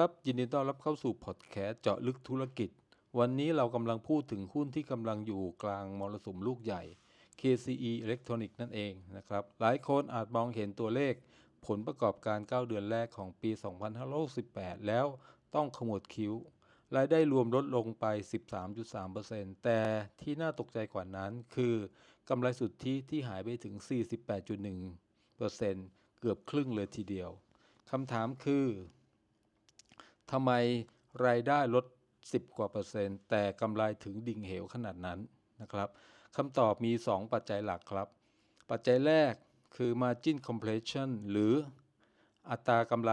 ครับ ยินดีต้อนรับเข้าสู่พอดแคสต์เจาะลึกธุรกิจ วันนี้เรากำลังพูดถึงหุ้นที่กำลังอยู่กลางมรสุมลูกใหญ่ KCE Electronics นั่นเองนะครับ หลายคนอาจมองเห็นตัวเลข ผลประกอบการ 9 เดือนแรกของปี 2568 แล้วต้องขมวดคิ้ว รายได้รวมลดลงไป 13.3%แต่ที่น่าตกใจกว่านั้นคือกำไรสุทธิที่หายไปถึง 48.1%เกือบครึ่งเลยทีเดียวคำถามคือ ทำไมรายได้ลด 10 กว่าเปอร์เซ็นต์ แต่กำไรถึงดิ่งเหวขนาดนั้นนะครับคำตอบมี 2 ปัจจัยหลักครับ ปัจจัยแรกคือ margin compression หรืออัตรากำไร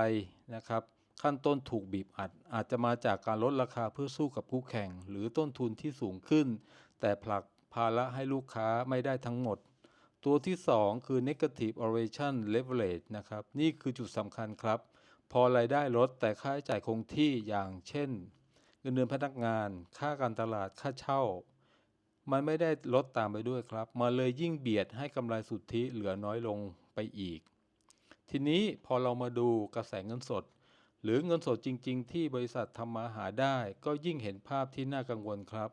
นะครับขั้นต้นถูกบีบอัด อาจจะมาจากการลดราคาเพื่อสู้กับคู่แข่ง หรือต้นทุนที่สูงขึ้น แต่ผลักภาระให้ลูกค้าไม่ได้ทั้งหมด ตัวที่ 2 คือ negative operation leverage นะครับ นี่คือจุดสำคัญครับ พอรายได้ลดแต่ค่าใช้จ่ายคงที่อย่างเช่น เงินเดือนพนักงาน ค่าการตลาดค่าเช่า มันไม่ได้ลดตามไปด้วยครับมาเลยยิ่งเบียดให้กำไรสุทธิเหลือน้อยลงไปอีก ทีนี้พอเรามาดูกระแสเงินสด หรือเงินสดจริง ๆ ที่บริษัททำมาหาได้ ก็ยิ่งเห็นภาพที่น่ากังวลครับ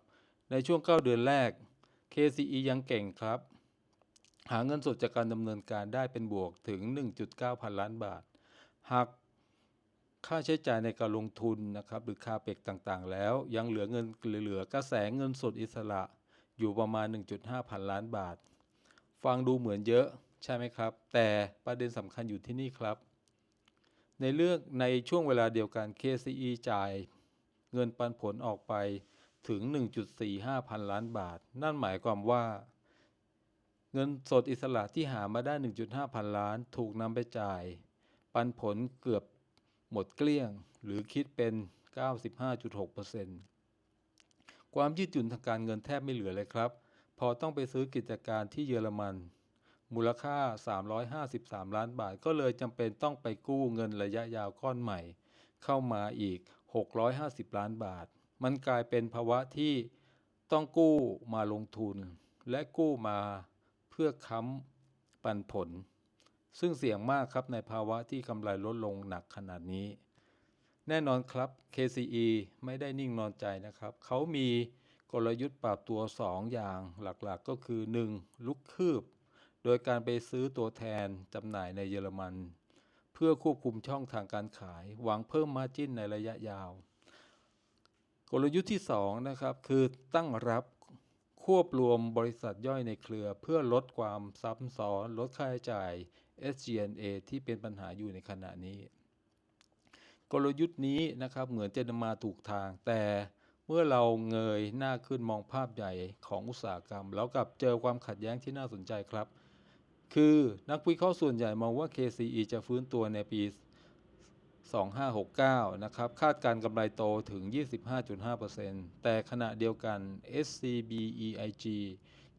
ในช่วง 9 เดือนแรก KCE ยังเก่งครับ หาเงินสดจากการดำเนินการได้เป็นบวกถึง 1.9 พันล้านบาท หาก ค่าใช้จ่ายในการลงทุนนะครับหรือค่าเปกต่างๆ แล้วยังเหลือเงินเหลือกระแสเงินสดอิสระอยู่ประมาณ 1.5 พันล้านบาท ฟังดูเหมือนเยอะใช่ไหมครับ แต่ประเด็นสำคัญอยู่ที่นี่ครับ ในเรื่องในช่วงเวลาเดียวกัน KCE จ่ายเงินปันผลออกไปถึง 1.45 พันล้านบาท นั่นหมายความว่า เงินสดอิสระที่หามาได้ 1.5 พันล้าน ถูกนำไปจ่าย ปันผลเกือบ หมดเกลี้ยงหรือคิดเป็น 95.6%ความยืดหยุ่นทางการเงินแทบไม่เหลือเลยครับ พอต้องไปซื้อกิจการที่เยอรมัน มูลค่า 353 ล้านบาท ก็เลยจำเป็นต้องไปกู้เงินระยะยาวก้อนใหม่ เข้ามาอีก 650 ล้านบาท มันกลายเป็นภาวะที่ต้องกู้มาลงทุน และกู้มาเพื่อค้ำปันผล ซึ่งเสี่ยงมากครับในภาวะที่กำไรลดลงหนักขนาดนี้ แน่นอนครับ KCE ไม่ได้นิ่งนอนใจนะครับ เขามีกลยุทธ์ปรับตัว 2 อย่างหลักๆก็คือ 1. ลุกคืบ โดยการไปซื้อตัวแทนจำหน่ายในเยอรมัน เพื่อควบคุมช่องทางการขาย หวังเพิ่มมาจิ้นในระยะยาว กลยุทธ์ที่ 2 นะครับ คือตั้งรับ ควบรวมบริษัทย่อยในเครือเพื่อลดความซับซ้อน ลดค่าใช้จ่าย SG&A ที่เป็นปัญหาอยู่ในขณะนี้ กลยุทธ์นี้นะครับเหมือนจะมาถูกทาง แต่เมื่อเราเงยหน้าขึ้นมองภาพใหญ่ของอุตสาหกรรม แล้วกับเจอความขัดแย้งที่น่าสนใจครับ คือนักวิเคราะห์ส่วนใหญ่มองว่า KCE จะฟื้นตัวในปี 2569 นะครับ คาดการกำไรโตถึง 25.5%แต่ขณะเดียวกัน SCBEIG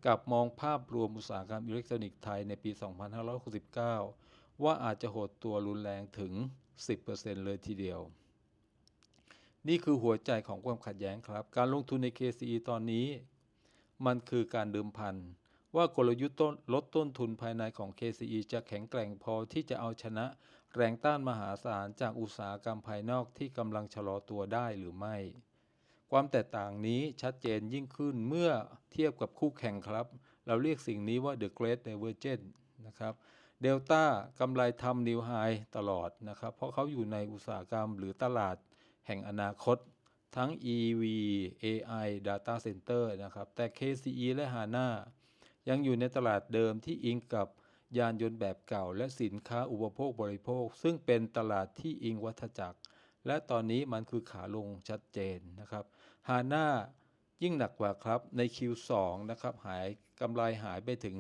กับมองภาพรวมอุตสาหกรรมอิเล็กทรอนิกส์ไทยในปี 2569 ว่าอาจจะหดตัวรุนแรงถึง 10%เลยทีเดียว นี่คือหัวใจของความขัดแย้งครับ การลงทุนใน KCE ตอนนี้ มันคือการเดิมพัน ว่ากลยุทธ์ลดต้นทุนภายในของ KCE จะแข็งแกร่งพอที่จะเอาชนะ แรงต้านมหาศาลจากอุตสาหกรรมภายนอกที่กำลังชะลอตัวได้หรือไม่ ความแตกต่างนี้ชัดเจนยิ่งขึ้นเมื่อเทียบกับคู่แข่งครับ เราเรียกสิ่งนี้ว่า the great divergence นะครับเดลต้ากำไรทำนิวไฮตลอดนะครับ เพราะเขาอยู่ในอุตสาหกรรมหรือตลาดแห่งอนาคต ทั้ง EV AI Data Center นะครับ แต่ KCE และ HANA ยังอยู่ในตลาดเดิมที่อิงกับยานยนต์แบบเก่า และสินค้าอุปโภคบริโภค ซึ่งเป็นตลาดที่อิงวัฏจักร และตอนนี้มันคือขาลงชัดเจนนะครับฮาน่ายิ่งหนักกว่าครับใน Q2 นะครับหายกำไรหายไปถึง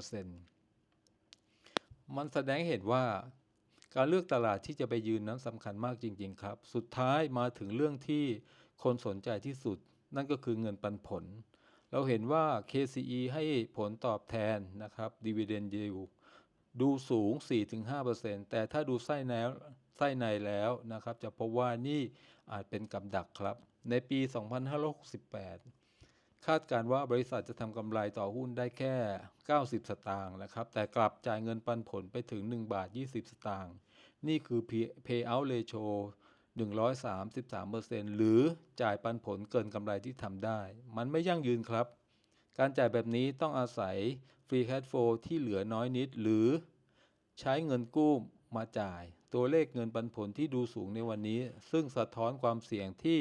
91%มันแสดงเห็นว่าการเลือกตลาดที่จะไปยืนนั้นสำคัญมากจริง ๆ ครับ สุดท้ายมาถึงเรื่องที่คนสนใจที่สุด นั่นก็คือเงินปันผล เราเห็นว่า KCE ให้ผลตอบแทนนะครับ dividend yield ดูสูง 4-5%แต่ถ้าดูไส้แล้วไส้ในแล้วนะครับ จะพบว่านี่อาจเป็นกับดักครับ ในปี 2568 คาดการว่าบริษัทจะทำกำไรต่อหุ้นได้แค่ 90 สตางค์นะครับ แต่กลับจ่ายเงินปันผลไปถึง 1 บาท 20 สตางค์ นี่คือ payout ratio 133%หรือจ่ายปันผลเกินกำไรที่ทำได้ มันไม่ยั่งยืนครับ การจ่ายแบบนี้ต้องอาศัย Free Cash Flow ที่เหลือน้อยนิด หรือใช้เงินกู้มาจ่าย ตัวเลขเงินปันผลที่ดูสูงในวันนี้ ซึ่งสะท้อนความเสี่ยงที่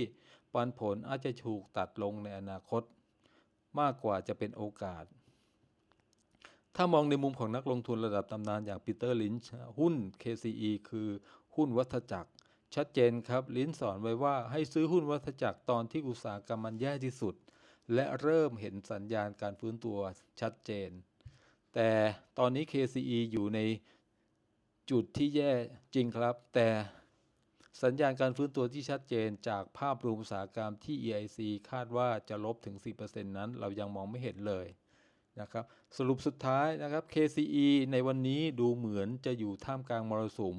ปันผลอาจจะถูกตัดลงในอนาคต มากกว่าจะเป็นโอกาส ถ้ามองในมุมของนักลงทุนระดับตำนานอย่างปีเตอร์ลินช์หุ้น KCE คือหุ้นวัฏจักร ชัดเจนครับ ลิ้นสอนไว้ว่าให้ซื้อหุ้นวัฏจักรตอนที่อุตสาหกรรมมันแย่ที่สุด และเริ่มเห็นสัญญาณการฟื้นตัวชัดเจน แต่ตอนนี้ KCE อยู่ในจุดที่แย่จริงครับ แต่สัญญาณการฟื้นตัวที่ชัดเจนจากภาพรวมอุตสาหกรรมที่ EIC คาดว่าจะลบถึง 4%นั้นเรายังมองไม่เห็นเลยนะครับ สรุปสุดท้ายนะครับ KCE ในวันนี้ดูเหมือนจะอยู่ท่ามกลางมรสุม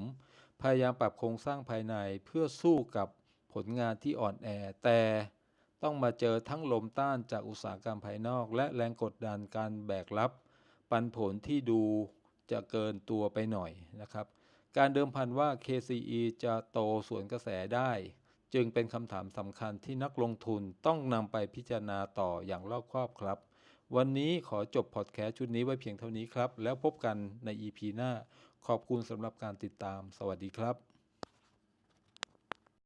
พยายามปรับโครงสร้างภายในเพื่อสู้กับผลงานที่อ่อนแอ แต่ต้องมาเจอทั้งลมต้านจากอุตสาหกรรมภายนอก และแรงกดดันการแบกรับ ปันผลที่ดูจะเกินตัวไปหน่อยนะครับ การเดิมพันว่า KCE จะโตสวนกระแสได้ จึงเป็นคำถามสำคัญที่นักลงทุนต้องนำไปพิจารณาต่ออย่างรอบคอบครับ วันนี้ขอจบพอดแคสต์ชุดนี้ไว้เพียงเท่านี้ครับ แล้วพบกันใน EP หน้า ขอบคุณสำหรับการติดตาม สวัสดีครับ